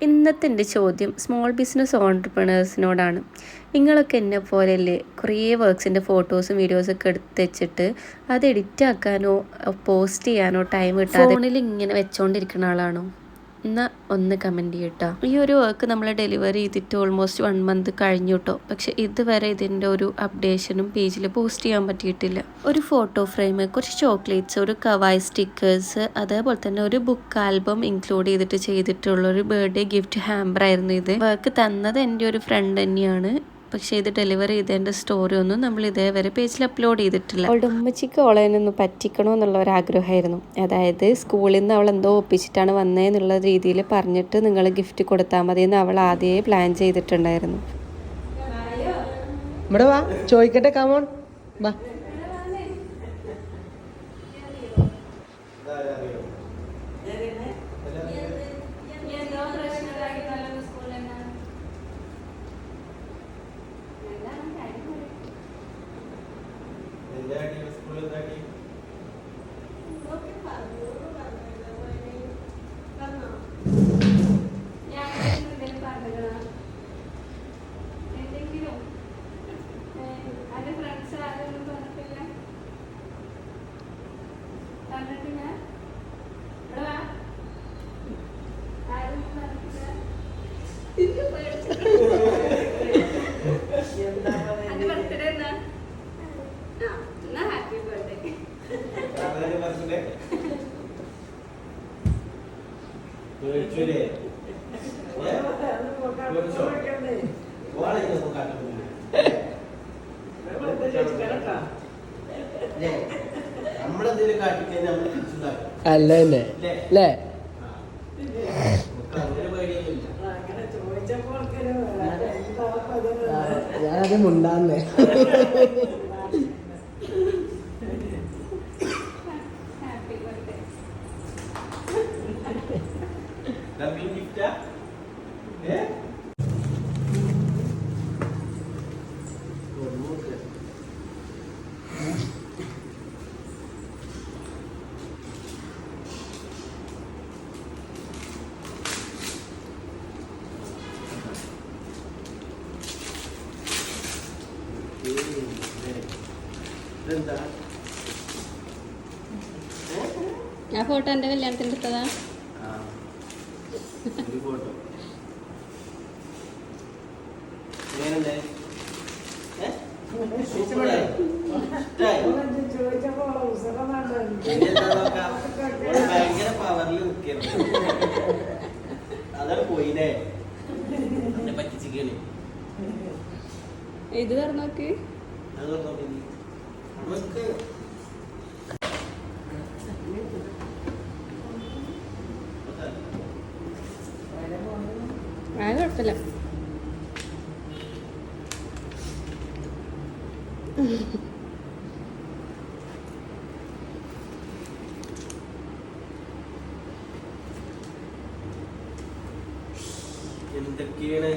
ഇന്നത്തെ ചോദ്യം small business ഓൺടർപ്രണേഴ്സിനോടാണ് നിങ്ങളൊക്കെ എന്നെ പോലെയല്ലേ കുറേ വർക്ക്സിന്റെ ഫോട്ടോസും വീഡിയോസൊക്കെ എടുത്ത് വെച്ചിട്ട് അത് എഡിറ്റ് ആക്കാനോ പോസ്റ്റ് ചെയ്യാനോ ടൈം കിട്ടാതെ ഫോണിൽ ഇങ്ങനെ വെച്ചോണ്ടിരിക്കുന്ന ആളാണോ? എന്നാൽ ഒന്ന് കമന്റ് ചെയ്യട്ടോ. ഈ ഒരു വർക്ക് നമ്മൾ ഡെലിവറി ചെയ്തിട്ട് ഓൾമോസ്റ്റ് വൺ മന്ത് കഴിഞ്ഞു കേട്ടോ പക്ഷെ ഇതുവരെ ഇതിന്റെ ഒരു അപ്ഡേഷനും പേജിൽ പോസ്റ്റ് ചെയ്യാൻ പറ്റിയിട്ടില്ല. ഒരു ഫോട്ടോ ഫ്രെയിം കുറച്ച് ചോക്ലേറ്റ്സ് ഒരു കവായ് സ്റ്റിക്കേഴ്സ് അതേപോലെ തന്നെ ഒരു ബുക്ക് ആൽബം ഇൻക്ലൂഡ് ചെയ്തിട്ട് ചെയ്തിട്ടുള്ള ഒരു ബർത്ത്ഡേ ഗിഫ്റ്റ് ഹാമ്പർ ആയിരുന്നു ഇത്. വർക്ക് തന്നത് എന്റെ ഒരു ഫ്രണ്ട് തന്നെയാണ്. പക്ഷേ ഇത് ഡെലിവറി ചെയ്തതിന്റെ സ്റ്റോറി ഒന്നും നമ്മൾ ഇതേവരെ പേജിൽ അപ്ലോഡ് ചെയ്തിട്ടില്ല. അവളുടെ ഉമ്മച്ചിക്ക് അവളെ ഒന്ന് പറ്റിക്കണോ എന്നുള്ള ഒരു ആഗ്രഹമായിരുന്നു. അതായത് സ്കൂളിൽ നിന്ന് അവൾ എന്തോ ഒപ്പിച്ചിട്ടാണ് വന്നതെന്നുള്ള രീതിയിൽ പറഞ്ഞിട്ട് നിങ്ങൾ ഗിഫ്റ്റ് കൊടുത്താൽ മതി എന്ന് അവൾ ആദ്യമേ പ്ലാൻ ചെയ്തിട്ടുണ്ടായിരുന്നു. ഇവിടെ വാ ചോദിക്കട്ടെ കമോൺ വാ. daddy was full of daddy. Okay. നമ്മളെന്തെങ്കിലും കാട്ടിക്കഴിഞ്ഞാൽ നമ്മൾ തിരിച്ചുണ്ടാക്കും അല്ല തന്നെ അല്ലേ ഞാനത് മുണ്ടാന്നേ. ഡബിൾ ഗിഫ്റ്റാ ഏ ആ ഫോട്ടോ എന്റെ കല്യാണത്തിന് എടുത്തതാ ആ ഒരു ഫോട്ടോ എങ്ങനെയുണ്ട് ഏ? സൂപ്പറായി. ഇഷ്ടായി? ഇനി എന്താ നോക്കാം? ഓൾ ഭയങ്കര പവറിൽ നിൽക്കുന്നു അതാണ് പോയില്ലേ പറ്റിച്ചിക്കണേ ഇത് തുറന്നു നോക്ക് അത് നോക്കി നമുക്ക് ആ കുഴപ്പമില്ല. എന്തൊക്കെയാണ്?